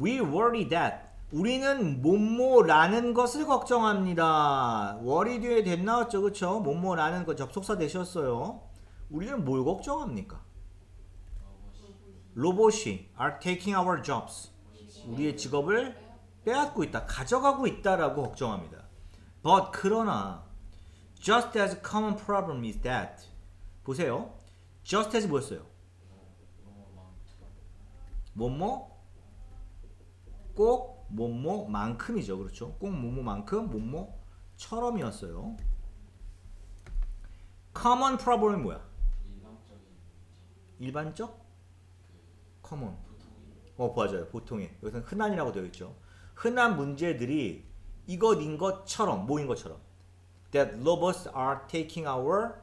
We worry that 우리는 뭐뭐라는 것을 걱정합니다. worry 뒤에 됐 나왔죠, 그렇죠? 뭐뭐라는 거 접속사 되셨어요. 우리는 뭘 걱정합니까? 로봇이 are taking our jobs. 우리의 직업을 빼앗고 있다, 가져가고 있다라고 걱정합니다. But 그러나 just as common problem is that 보세요. just as 뭐였어요? 뭐뭐 꼭 뭐뭐만큼이죠. 그렇죠? 꼭 뭐뭐만큼 뭐뭐처럼이었어요. common problem이 뭐야? 일반적? common. 어, 맞아요. 보통의. 여기서는 흔한이라고 되어 있죠. 흔한 문제들이 이것인 것처럼, 뭐인 것처럼. That robots are taking our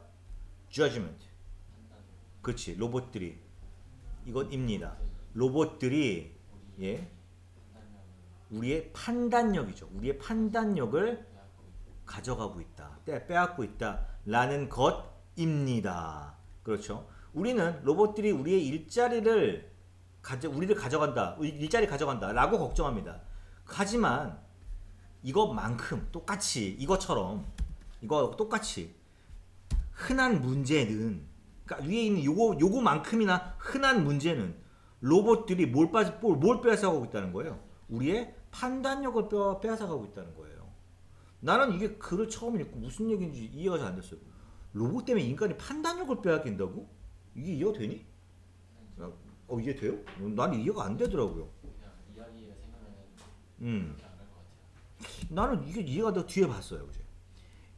judgment. 그렇지. 로봇들이 이것입니다. 로봇들이 예, 우리의 판단력이죠. 우리의 판단력을 가져가고 있다. 빼, 빼앗고 있다 라는 것입니다. 그렇죠. 우리는 로봇들이 우리의 일자리를 가져 우리를 가져간다. 일- 일자리 가져간다 라고 걱정합니다. 하지만 이것만큼 똑같이 이것처럼 이거 똑같이 흔한 문제는 그러니까 위에 있는 요거 요거만큼이나 흔한 문제는 로봇들이 뭘 빠지 뭘, 뭘 빼앗아가고 있다는 거예요. 우리의 판단력을 빼, 빼앗아가고 있다는 거예요. 나는 이게 글을 처음 읽고 무슨 얘기인지 이해가 잘 안 됐어요. 로봇 때문에 인간이 판단력을 빼앗긴다고? 이게 이해가 되니? 어 이해 돼요? 난 이해가 안 되더라고요. 이야기가 음. 그렇게 안갈것 같아요. 나는 이게 이해가 더 뒤에 봤어요. 이제.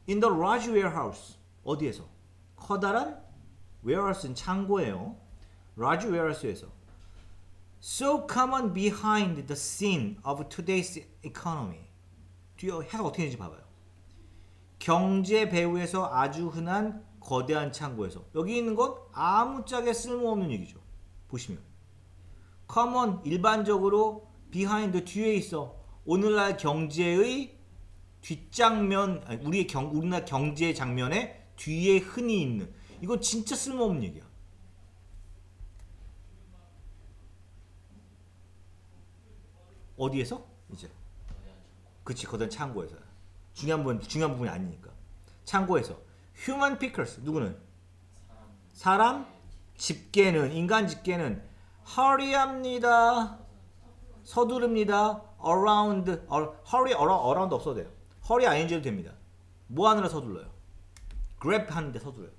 In the large warehouse 어디에서? 커다란 warehouse는 창고예요. large warehouse에서 so common behind the scene of today's economy. 뒤에 해가 어떻게 되는지 봐봐요. 경제 배후에서 아주 흔한 거대한 창고에서 여기 있는 건 아무짝에 쓸모없는 얘기죠. 보시면 common 일반적으로 behind 뒤에 있어 오늘날 경제의 뒷장면 우리의 경 우리나라 경제 장면에 뒤에 흔히 있는 이거 진짜 쓸모없는 얘기야. 어디에서? 이제. 그치 거대한 창고에서. 중요한 부분 중요한 부분이 아니니까. 창고에서. Human pickers 누구는? 사람? 집게는 인간 집게는 hurry합니다. 서두릅니다. around 어, hurry around, 없어도 돼요. hurry ing도 됩니다. 뭐 하느라 서둘러요? grab 하는데 서둘러요.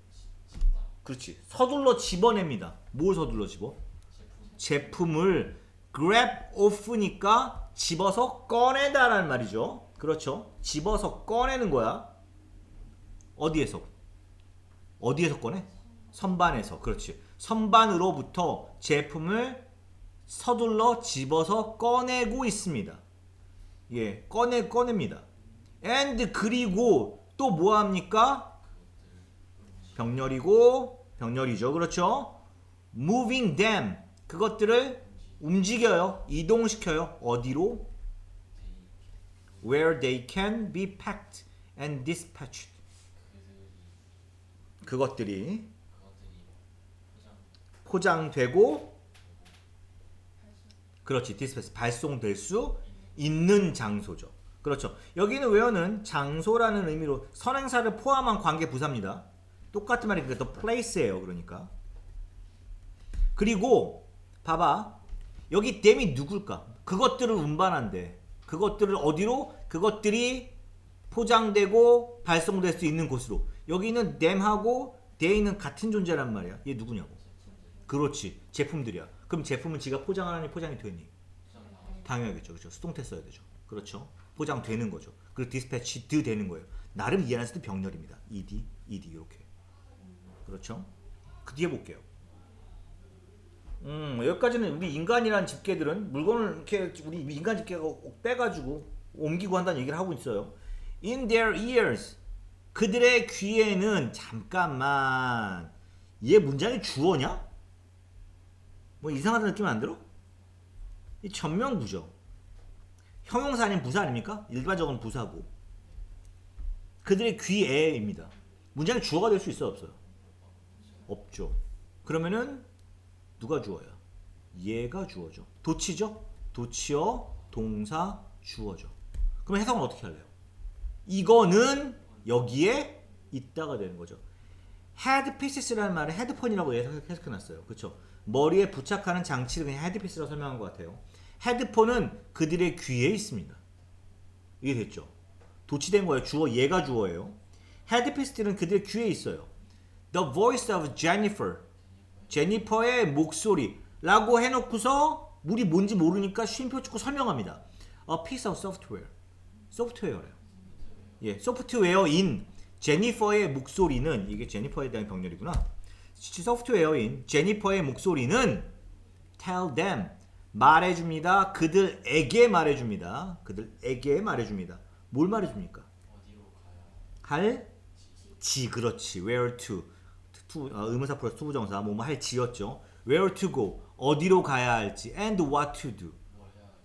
그렇지. 서둘러 집어냅니다. 뭘 서둘러 집어? 제품 제품을 grab off니까 집어서 꺼내다라는 말이죠. 그렇죠. 집어서 꺼내는 거야. 어디에서? 어디에서 꺼내? 선반에서. 그렇지. 선반으로부터 제품을 서둘러 집어서 꺼내고 있습니다. 예, 꺼내 꺼냅니다. and 그리고 또 뭐 합니까? 병렬이고 병렬이죠. 그렇죠? moving them 그것들을 움직여요. 이동시켜요. 어디로? where they can be packed and dispatched. 그것들이 그것들이 포장 포장되고 그렇지. dispatch 발송될 수 있는 장소죠. 그렇죠. 여기는 where는 장소라는 의미로 선행사를 포함한 관계 부사입니다. 똑같은 말이 그러니까 the place예요. 그러니까. 그리고 봐봐. 여기 댐이 누굴까? 그것들을 운반한대. 그것들을 어디로? 그것들이 포장되고 발송될 수 있는 곳으로. 여기는 댐하고 데이는 같은 존재란 말이야. 얘 누구냐고. 그렇지. 제품들이야. 그럼 제품은 지가 포장을 하니 포장이 되니? 당연하겠죠. 그렇죠. 수동태 써야 되죠. 그렇죠. 포장되는 거죠. 그리고 디스패치 드 되는 거예요. 나름 이해하는 수도 병렬입니다. ed, ed 이렇게. 그렇죠. 그 뒤에 볼게요. 음, 여기까지는 우리 인간이란 집게들은 물건을 이렇게 우리 인간 집게가 빼가지고 옮기고 한다는 얘기를 하고 있어요. In their ears. 그들의 귀에는 잠깐만. 얘 문장이 주어냐? 뭐 이상하다는 느낌 안 들어? 이 전면구죠. 형용사 아닌 부사 아닙니까? 일반적으로 부사고. 그들의 귀에입니다. 문장이 주어가 될 수 있어요, 없어요? 없죠. 그러면은 누가 주어야? 얘가 주어죠. 도치죠? 도치어 동사 주어죠. 그럼 해석은 어떻게 할래요? 이거는 여기에 있다가 되는 거죠. 헤드 피스라는 말은 헤드폰이라고 해석- 해석해놨어요. 그렇죠? 머리에 부착하는 장치를 그냥 헤드피스라고 설명한 것 같아요. 헤드폰은 그들의 귀에 있습니다. 이게 됐죠? 도치된 거예요. 주어 얘가 주어예요. 헤드피스는 그들의 귀에 있어요. The voice of Jennifer. 제니퍼의 목소리라고 해놓고서 우리 뭔지 모르니까 쉼표 찍고 설명합니다. A piece of software. 소프트웨어래요. 예, 소프트웨어인 제니퍼의 목소리는 이게 제니퍼에 대한 병렬이구나. 소프트웨어인 제니퍼의 목소리는 tell them 말해줍니다. 그들에게 말해줍니다. 그들에게 말해줍니다. 뭘 말해줍니까? 할지 그렇지 where to to 어, 의문사 플러스 투부정사 뭐뭐 할 지였죠. Where to go? 어디로 가야 할지. And what to do?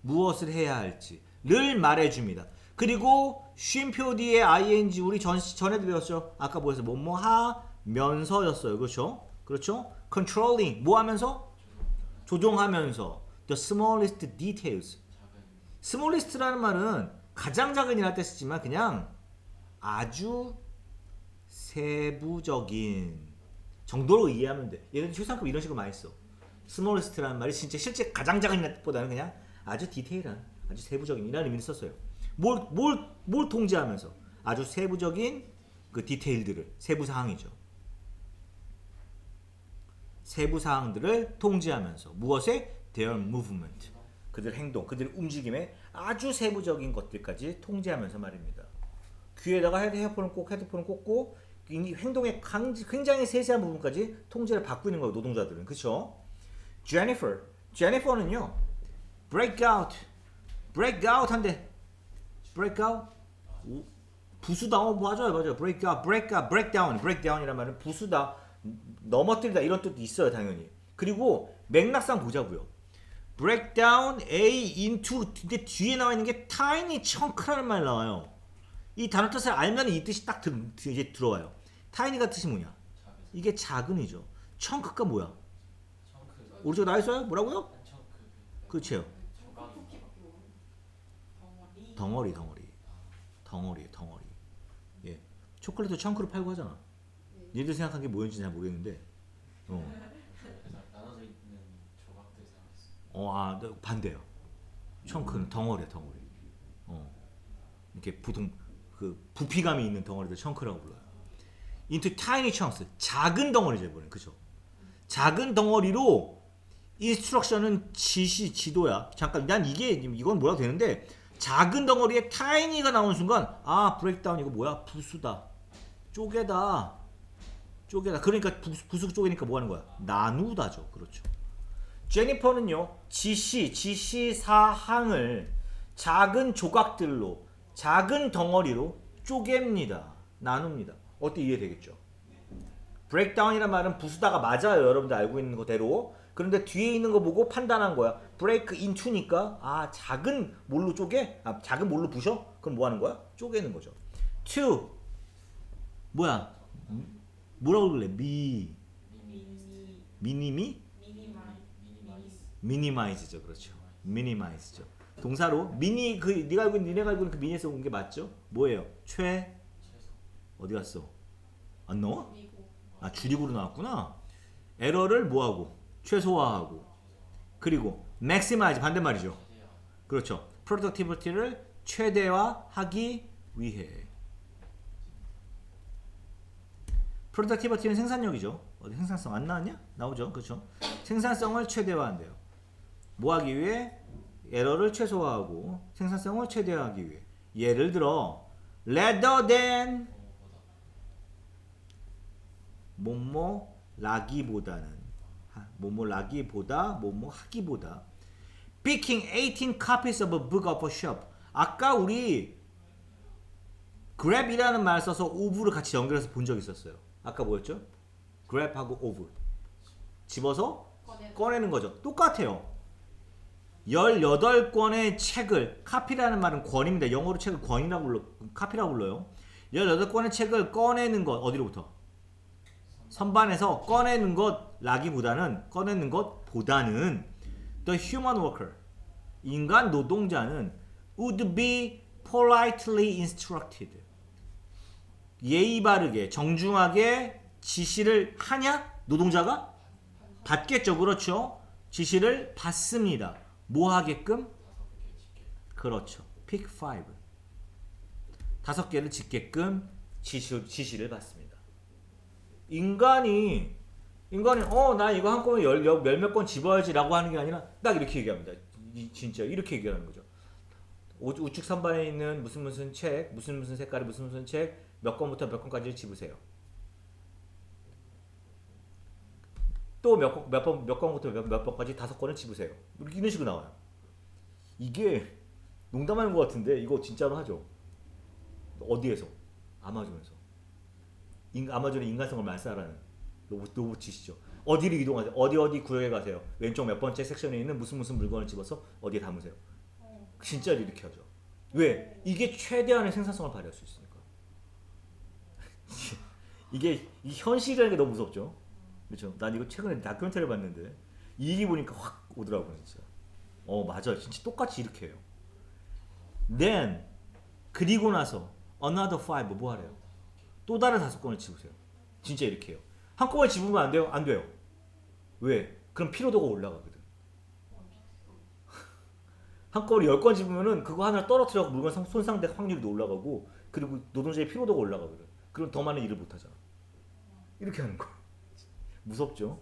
무엇을 해야 할지를 말해줍니다. 그리고 쉼표 뒤에 ing 우리 전 전에도 배웠죠? 아까 뭐였어 뭐뭐 하면서였어요. 그렇죠? 그렇죠? controlling. 뭐 하면서? 조종하면서. The smallest details. 스몰리스트라는 말은 가장 작은이라 때 쓰지만 그냥 아주 세부적인 정도로 이해하면 돼. 들어 휴상급 이런 식으로 많이 써. 스몰리스트라는 말이 진짜 실제 가장 작은 보다는 그냥 아주 디테일한, 아주 세부적인 이라는 의미를 썼어요. 뭘, 뭘, 뭘 통제하면서 아주 세부적인 그 디테일들을 세부 사항이죠. 세부 사항들을 통제하면서 무엇에 their movement 그들 행동, 그들 움직임의 아주 세부적인 것들까지 통제하면서 말입니다. 귀에다가 헤드 헤어폰을 꼭 헤드폰을 꽂고 이 행동의 강- 굉장히 세세한 부분까지 통제를 받고 있는 거예요 노동자들은 그렇죠? Jennifer, Jennifer는요 break out, break out 한대 break out 오, 부수다 어 맞아요 맞아요 break out, break out, break down, break down이란 말은 부수다 넘어뜨리다 이런 뜻도 있어요 당연히 그리고 맥락상 보자고요 break down A into 근데 뒤에 나와 있는 게 tiny chunk라는 말 나와요. 이 단어 뜻을 알면 이 뜻이 딱 들, 이제 들어와요. tiny가 뜻이 뭐냐? 이게 작은이죠. chunk가 뭐야? 오른쪽 나와 있어요? 뭐라고요? 그렇죠. 덩어리 덩어리 덩어리 덩어리 덩어리. 예. 초콜릿도 chun크로 팔고 하잖아. 얘들 생각한 게 뭐였는지 잘 모르겠는데. 어. 어, 아, 네, 반대요. 청크는 덩어리야, 덩어리. 어. 이렇게 보통 그 부피감이 있는 덩어리들 청크라고 불러요. into tiny chunks. 작은 덩어리죠, 이번엔. 그죠? 작은 덩어리로 인스트럭션은 지시, 지도야. 잠깐, 난 이게, 이건 뭐라고 되는데, 작은 덩어리에 tiny가 나오는 순간, 아, 브레이크다운 이거 뭐야? 부수다. 쪼개다. 쪼개다. 그러니까 부수, 부수 쪼개니까 뭐 하는 거야? 나누다죠. 그렇죠. 제니퍼는요 지시 지시 사항을 작은 조각들로 작은 덩어리로 쪼갭니다. 나눕니다. 어때? 이해되겠죠? 브레이크다운이란 말은 부수다가 맞아요. 여러분들 알고 있는 거대로. 그런데 뒤에 있는 거 보고 판단한 거야. 브레이크 인투니까 아 작은 몰로 쪼개? 아 작은 몰로 부셔? 그럼 뭐 하는 거야? 쪼개는 거죠. to 뭐야? 뭐라고 그래? 미. 미니미? 미니마이즈죠, 그렇죠. 미니마이즈죠. 동사로 미니 그 네가 알고 있는 니네가 알고 있는 그 미니에서 온 게 맞죠? 뭐예요? 최 어디 갔어? 안 나와? 아 줄이고로 나왔구나. 에러를 뭐하고 최소화하고 그리고 maximize 반대말이죠. 그렇죠. productivity를 최대화하기 위해. productivity는 생산력이죠. 어디 생산성 안 나왔냐? 나오죠. 그렇죠. 생산성을 최대화한대요. 뭐 하기 위해? 에러를 최소화하고 생산성을 최대화하기 위해. 예를 들어 rather than 뭐뭐 라기보다는 하- 뭐뭐 라기보다 뭐뭐 하기보다. Picking 18 copies of a book off a shop. 아까 우리 grab이라는 말 써서 of를 같이 연결해서 본 적 있었어요. 아까 뭐였죠? grab하고 of 집어서 꺼내 꺼내는 거죠. 똑같아요 18권의 책을 카피라는 말은 권입니다 영어로 책을 권이라고 불러 카피라고 불러요 18권의 책을 꺼내는 것 어디로부터? 선반에서 꺼내는 것 라기보다는 꺼내는 것보다는 the human worker 인간 노동자는 would be politely instructed. 예의 바르게 정중하게 지시를 하냐? 노동자가 받겠죠. 그렇죠. 지시를 받습니다. 뭐 하게끔? 그렇죠. pick five. 다섯 개를 짓게끔 지시, 지시를 받습니다. 인간이 인간이 어 나 이거 한꺼번에 열몇 권 집어야지라고 하는 게 아니라 딱 이렇게 얘기합니다. 이- 진짜 이렇게 얘기하는 거죠. 우- 우측 선반에 있는 무슨 무슨 책, 무슨 무슨 색깔의 무슨 무슨 책몇 권부터 몇 권까지 집으세요. 또몇몇번몇 권부터 몇, 몇 번까지 다섯 권을 집으세요. 이렇게 이런 식으로 나와요. 이게 농담하는 것 같은데 이거 진짜로 하죠. 어디에서? 아마존에서. 인, 아마존의 인간성을 말살하는 로봇 로봇이시죠. 어디를 이동하세요? 어디 어디 구역에 가세요? 왼쪽 몇 번째 섹션에 있는 무슨 무슨 물건을 집어서 어디에 담으세요? 진짜로 이렇게 하죠. 왜? 이게 최대한의 생산성을 발휘할 수 있으니까. 이게 이 현실이라는 게 너무 무섭죠. 그렇죠? 난 이거 최근에 다큐멘터리를 봤는데 이 얘기 보니까 확 오더라고요, 진짜. 어, 맞아요. 진짜 똑같이 이렇게 해요. Then 그리고 나서 another five 뭐 하래요? 또 다른 다섯 권을 집으세요. 진짜 이렇게 해요. 한꺼번에 집으면 안 돼요? 안 돼요. 왜? 그럼 피로도가 올라가거든. 한꺼번에 열권 집으면은 그거 하나 떨어뜨려 물건 상- 손상될 확률이 올라가고 그리고 노동자의 피로도가 올라가거든. 그럼 더 많은 일을 못 하잖아. 이렇게 하는 거. 무섭죠?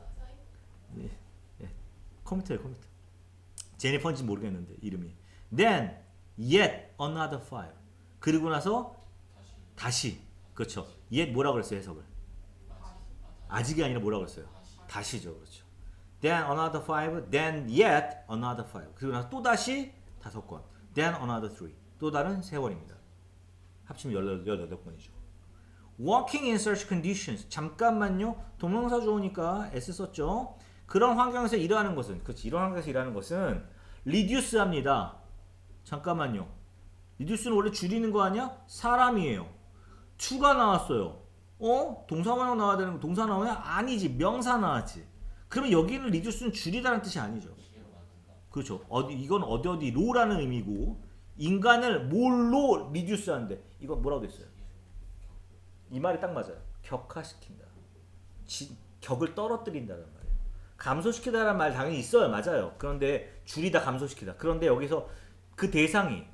예. 예. 컴퓨터예요, 컴퓨터. 제니퍼인지 모르겠는데 이름이. Then yet another five. 그리고 나서 다시 그렇죠. yet 뭐라 그랬어요 해석을? 아직이 아니라 뭐라 그랬어요? 다시죠, 그렇죠. Then another five, then yet another five. 그리고 나서 또 다시 다섯 권. Then another three. 또 다른 세 권입니다. 합치면 열여- 열여덟 권이죠. Working in such conditions. 잠깐만요. 동명사 좋으니까 S 썼죠. 그런 환경에서 일하는 것은 그렇지. 이런 환경에서 일하는 것은 reduce합니다. 잠깐만요. reduce는 원래 줄이는 거 아니야? 사람이에요. 추가 나왔어요. 어? 동사만 나와야 되는 거 동사 나오냐? 아니지. 명사 나왔지. 그러면 여기는 reduce는 줄이다는 뜻이 아니죠. 그렇죠. 어디 이건 어디 어디 로라는 의미고 인간을 뭘로 리듀스 하는데 이건 뭐라고 됐어요? 이 말이 딱 맞아요. 격화시킨다. 지- 격을 떨어뜨린다는 말이에요. 감소시키다라는 말 당연히 있어요. 맞아요. 그런데 줄이다 감소시키다. 그런데 여기서 그 대상이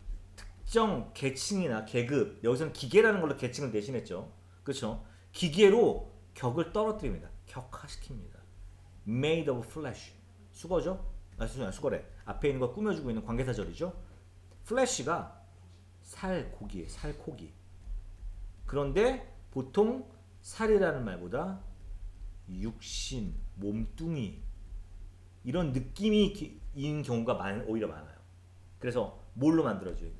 특정 계층이나 계급 여기서는 기계라는 걸로 계층을 대신했죠. 그렇죠? 기계로 격을 떨어뜨립니다. 격화시킵니다. made of flesh. 수거죠? 아, 수거 수거래. 앞에 있는 거 꾸며주고 있는 관계사절이죠. flesh가 살 고기에 살코기. 그런데 보통 살이라는 말보다 육신, 몸뚱이 이런 느낌이 기- 있는 경우가 많, 오히려 많아요. 그래서 뭘로 만들어져요?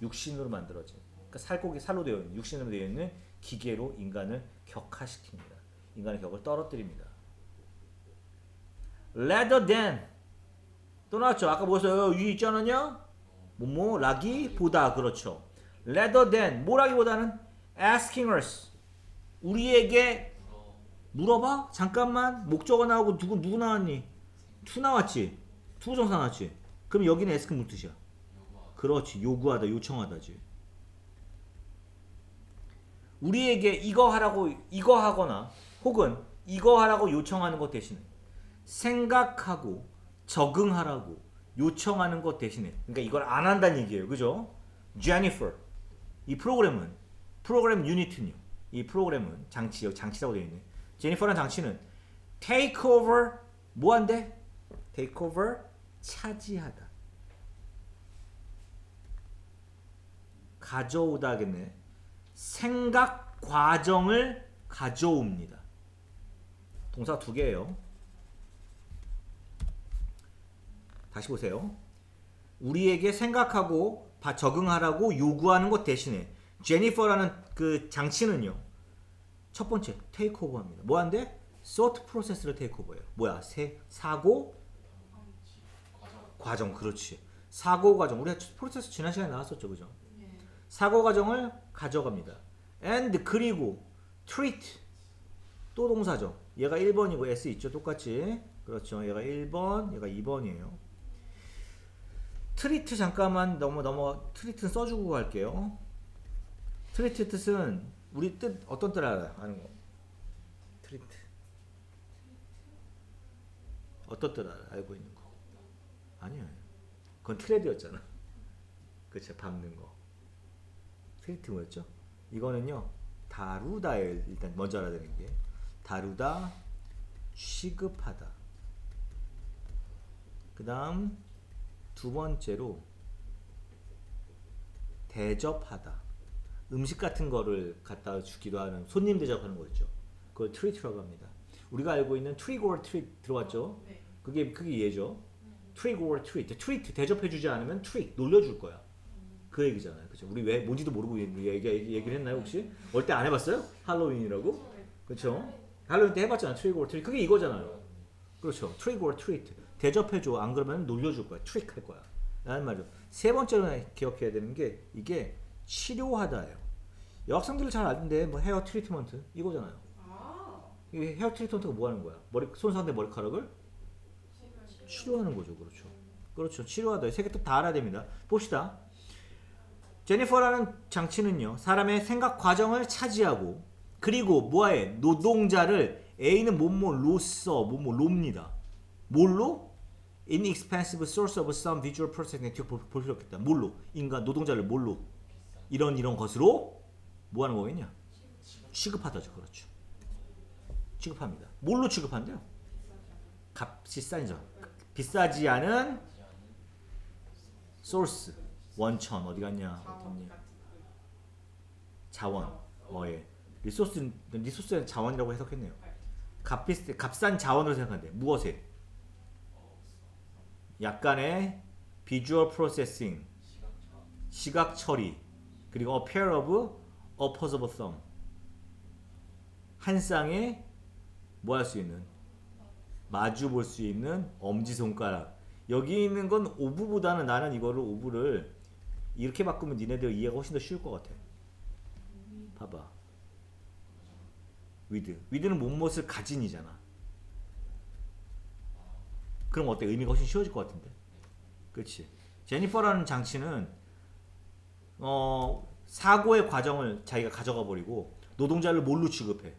육신으로 만들어진. 그러니까 살코기 살로 되어 있는 육신으로 되어 있는 기계로 인간을 격화시킵니다. 인간의 격을 떨어뜨립니다. rather than 또 나왔죠. 아까 뭐였어요? 위 있지 않았냐? 뭐뭐 라기 보다 그렇죠. rather than 뭐라기보다는 asking us 우리에게 물어 물어봐 잠깐만 목적어 나오고 누구 누구 나왔니? to 나왔지. to 정사 나왔지. 그럼 여기는 ask 무슨 뜻이야? 그렇지 요구하다 요청하다지. 우리에게 이거 하라고 이거 하거나 혹은 이거 하라고 요청하는 것 대신에 생각하고 적응하라고 요청하는 것 대신에 그러니까 이걸 안 한다는 얘기예요. 그죠? Jennifer 이 프로그램은 프로그램 유니트는요. 이 프로그램은 장치 여기 장치라고 되어 있네. 제니퍼라는 장치는 take over 뭐 한대? take over 차지하다. 가져오다 하겠네. 생각 과정을 가져옵니다. 동사 두 개예요. 다시 보세요. 우리에게 생각하고 바- 적응하라고 요구하는 것 대신에 제니퍼라는 그 장치는요. 첫 번째 테이크오버합니다. 뭐 한대? 소트 프로세스를 테이크오버해요. 뭐야? 세, 사고 과정. 그렇지. 사고 과정 우리가 프로세스 지난 시간에 나왔었죠, 그죠? 사고 과정을 가져갑니다. and 그리고 treat 또 동사죠. 얘가 1번이고 s 있죠, 똑같이. 그렇죠. 얘가 1번, 얘가 2번이에요. 트리트 잠깐만 넘어 넘어 트리트는 써주고 갈게요. 트리트 뜻은 우리 뜻 어떤 뜻 알아요? 아는 거. 트리트. 어떤 뜻 알아? 알고 있는 거. 아니에요. 그건 트레드였잖아. 그쵸 밟는 거. 트리트 뭐였죠? 이거는요 다루다에 일단 먼저 알아야 되는 게 다루다 취급하다. 그 다음 두 번째로 대접하다. 음식 같은 거를 갖다 주기도 하는 손님 대접하는 거 있죠. 그걸 트리트라고 합니다. 우리가 알고 있는 트릭 or 트리트 들어왔죠? 네. 그게 그게 이해죠. 트릭 or 트리트. 트리트 대접해 주지 않으면 트릭 놀려 줄 거야. 그 얘기잖아요. 그죠? 우리 왜 뭔지도 모르고 얘기, 얘기, 얘기를 했나요, 혹시? 어릴 때안 해 봤어요? 할로윈이라고? 그렇죠? 할로윈 때 해봤잖아. 트릭 or 트리트. 그게 이거잖아요. 그렇죠. 트릭 or 트리트. 대접해 줘. 안 그러면 놀려 줄 거야. 트릭 할 거야. 라는 말이죠. 세 번째로 기억해야 되는 게 이게 치료하다예요. 여학생들 잘 아는데 뭐 헤어 트리트먼트 이거잖아요. 아. 이 헤어 트리트먼트가 뭐 하는 거야? 머리 손상된 머리카락을 치료하는 거죠. 그렇죠. 그렇죠. 치료하다. 세개또다 알아야 됩니다. 봅시다. 제니퍼라는 장치는요. 사람의 생각 과정을 차지하고 그리고 뭐해? 노동자를 A는 뭐뭐 로입니다. 뭘로? inexpensive source of some visual processing 볼, 볼 필요 없겠다. 뭘로? 인간 노동자를 뭘로? 이런 이런 것으로 뭐 하는 거겠냐? 취급하다죠. 그렇죠. 취급합니다. 뭘로 취급한대요? 값이 싸죠. 비싸지 않은 소스 원천 어디 갔냐? 자원. 어 예. 리소스 리소스는 자원이라고 해석했네요. 값비싸 값싼 자원으로 생각한대. 무엇에? 약간의 비주얼 프로세싱, 시각 처리, 그리고 a pair of opposable thumb. 한 쌍에 뭐할 수 있는 마주 볼 수 있는 엄지 손가락. 여기 있는 건 오브보다는 나는 이거를 오브를 이렇게 바꾸면 니네들 이해가 훨씬 더 쉬울 것 같아. 봐봐. 위드. 위드는 못못을 가진이잖아. 그럼 어때? 의미가 훨씬 쉬워질 것 같은데. 그렇지. 제니퍼라는 장치는 어 사고의 과정을 자기가 가져가 버리고 노동자를 뭘로 취급해?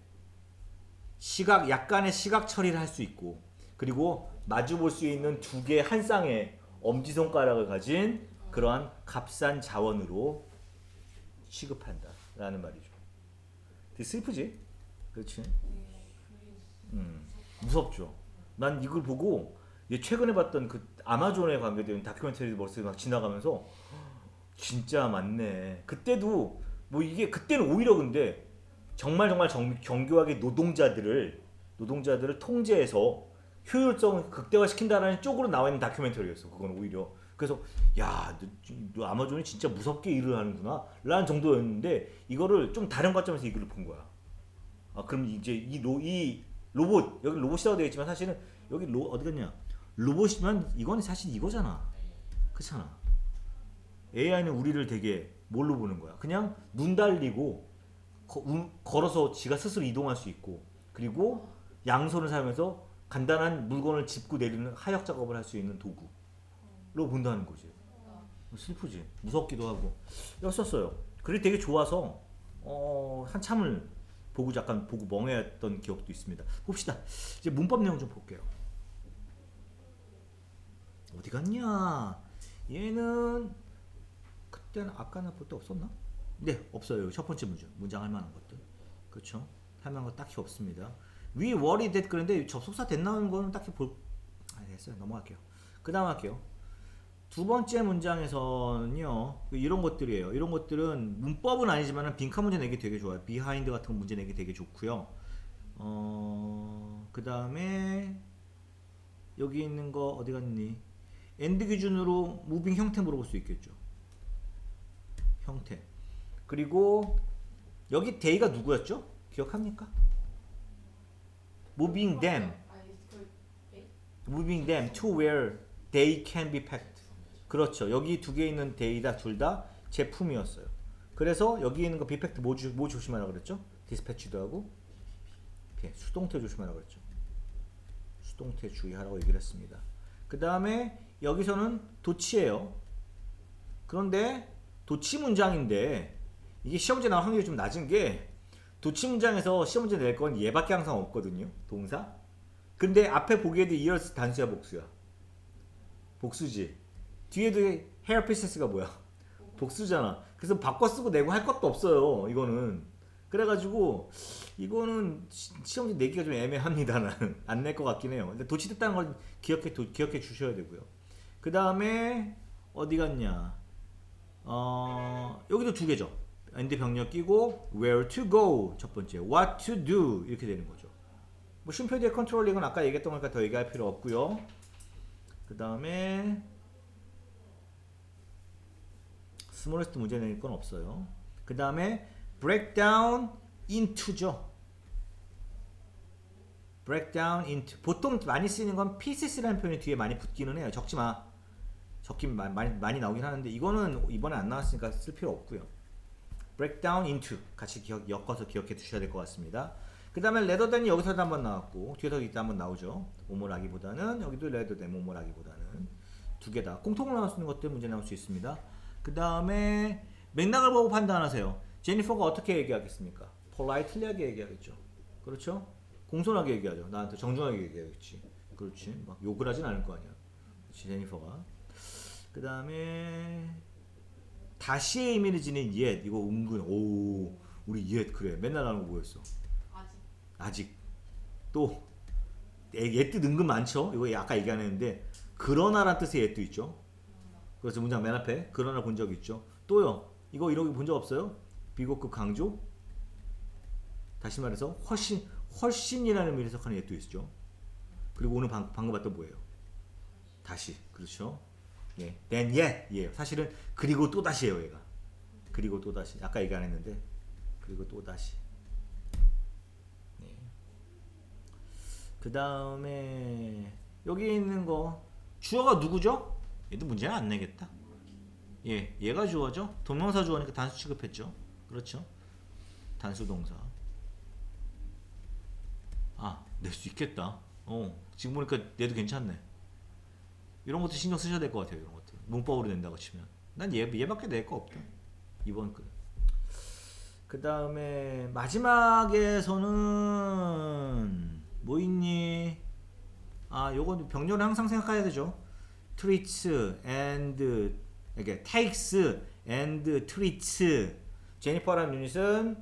시각 약간의 시각 처리를 할 수 있고 그리고 마주 볼 수 있는 두개한 쌍의 엄지 손가락을 가진 그러한 값싼 자원으로 취급한다라는 말이죠. 되게 슬프지? 그렇지? 음, 무섭죠. 난 이걸 보고 얘 최근에 봤던 그 아마존에 관계된 다큐멘터리 머릿속에 막 지나가면서 진짜 맞네. 그때도 뭐 이게 그때는 오히려 근데 정말 정말 정, 정교하게 노동자들을 노동자들을 통제해서 효율성을 극대화시킨다라는 쪽으로 나와 있는 다큐멘터리였어. 그건 오히려 그래서 야, 너, 너 아마존이 진짜 무섭게 일을 하는구나 라는 정도였는데 이거를 좀 다른 관점에서 이걸 본 거야. 아 그럼 이제 이, 로, 이 로봇 여기 로봇이라고 되어 있지만 사실은 여기 로 어디 갔냐 로봇이면 이건 사실 이거잖아. 그렇잖아. AI는 우리를 되게 뭘로 보는 거야? 그냥 눈 달리고 거, 움- 걸어서 지가 스스로 이동할 수 있고 그리고 양손을 사용해서 간단한 물건을 짚고 내리는 하역 작업을 할 수 있는 도구로 본다는 거지. 슬프지. 무섭기도 하고. 였었어요. 글이 되게 좋아서 어, 한참을 보고 약간 보고 멍해했던 기억도 있습니다. 봅시다. 이제 문법 내용 좀 볼게요. 어디 갔냐? 얘는 그때는 아까는 볼 때 없었나? 네, 없어요. 첫 번째 문장. 문장 할 만한 것들. 그렇죠? 할 만한 거 딱히 없습니다. We worry that 그런데 접속사 됐나는 거는 딱히 볼 아, 됐어요. 넘어갈게요. 그다음 할게요. 두 번째 문장에서는요 이런 것들이에요. 이런 것들은 문법은 아니지만 빈칸 문제 내기 되게 좋아요. 비하인드 같은 거 문제 내기 되게 좋고요. 어, 그 다음에 여기 있는 거 어디 갔니? 엔드 기준으로 무빙 형태 물어볼 수 있겠죠. 형태. 그리고 여기 데이가 누구였죠? 기억합니까? moving them, moving them to where they can be packed. 그렇죠. 여기 두 개 있는 데이다 둘 다 제품이었어요. 그래서 여기 있는 거 비팩트 뭐, 주, 뭐 조심하라 그랬죠? 디스패치도 하고 예, 수동태 조심하라 그랬죠. 수동태 주의하라고 얘기를 했습니다. 그 다음에 여기서는 도치예요. 그런데 도치 문장인데 이게 시험 문제 나올 확률이 좀 낮은 게 도치 문장에서 시험 문제 낼 건 얘밖에 항상 없거든요. 동사. 근데 앞에 보기에도 이어스 단수야 복수야. 복수지. 뒤에도 헤어 피세스가 뭐야? 복수잖아. 그래서 바꿔 쓰고 내고 할 것도 없어요. 이거는. 그래가지고 이거는 시- 시험 문제 내기가 좀 애매합니다. 나는 안 낼 것 같긴 해요. 근데 도치됐다는 걸 기억해 도- 기억해 주셔야 되고요. 그 다음에 어디 갔냐? 어 여기도 두 개죠. 엔드 병력 끼고 where to go 첫 번째, what to do 이렇게 되는 거죠. 뭐 쉼표디의 컨트롤링은 아까 얘기했던 거니까 더 얘기할 필요 없고요. 그 다음에 스몰레스트 문제 낼 건 없어요. 그 다음에 break down into죠. break down into 보통 많이 쓰이는 건 pieces라는 표현이 뒤에 많이 붙기는 해요. 적지 마. 적긴 마- 많이 많이 나오긴 하는데 이거는 이번에 안 나왔으니까 쓸 필요 없고요. break down into 같이 기억, 엮어서 기억해 두셔야 될 것 같습니다. 그 다음에 than이 여기서도 한번 나왔고 뒤에서 이따 한번 나오죠. 오모라기보다는 여기도 than 오모라기보다는 두 개 다 공통으로 나올 수 있는 것들 문제 나올 수 있습니다. 그 다음에 맥락을 보고 판단하세요. 제니퍼가 어떻게 얘기하겠습니까? politely하게 얘기하겠죠. 그렇죠? 공손하게 얘기하죠. 나한테 정중하게 얘기하겠지. 그렇지. 막 욕을 하진 않을 거 아니야. 제니퍼가. 그 다음에 다시의 의미를 지닌 옛 이거 은근 오 우리 옛 그래 맨날 하는 거 뭐였어? 아직 아직 또 옛뜻 은근 많죠. 이거 아까 얘기 안 했는데 그러나란 뜻의 옛도 있죠. 그래서 문장 맨 앞에 그러나 본 적 있죠. 또요. 이거 거본적 없어요? 비고급 강조. 다시 말해서 훨씬 훨씬이라는 의미를 해석하는 옛도 있죠. 그리고 오늘 방, 방금 봤던 뭐예요? 다시 그렇죠. 예, then yet 예, 사실은 그리고 또 다시예요, 얘가. 그리고 또 다시. 아까 얘기 안 했는데 그리고 또 다시. 네. 그 다음에 여기 있는 거 주어가 누구죠? 얘도 문제는 안 내겠다. 예, 얘가 주어죠. 동명사 주어니까 단수 취급했죠. 그렇죠. 단수 동사. 아, 낼 수 있겠다. 어, 지금 보니까 얘도 괜찮네. 이런 것도 신경 쓰셔야 될 것 같아요. 이런 것들 문법으로 낸다고 치면 난 얘 얘밖에 낼 거 없다. 이번 글. 그 다음에 마지막에서는 뭐 있니? 아, 요건 병렬을 항상 생각해야 되죠. treats and 이게 takes and treats. 제니퍼라는 유닛은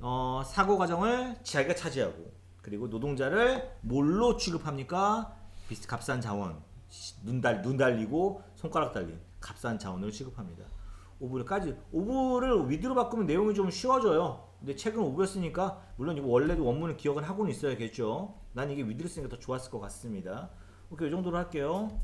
어, 사고 과정을 자기가 차지하고 그리고 노동자를 뭘로 취급합니까? 비슷 값싼 자원. 눈, 달, 눈 달리고 손가락 달린 값싼 자원으로 취급합니다. 오브를까지 오브를 위드로 바꾸면 내용이 좀 쉬워져요. 근데 최근 오브였으니까 물론 이거 원래도 원문을 기억을 하고는 있어야겠죠. 난 이게 위드로 쓰니까 더 좋았을 것 같습니다. 오케이 이 정도로 할게요.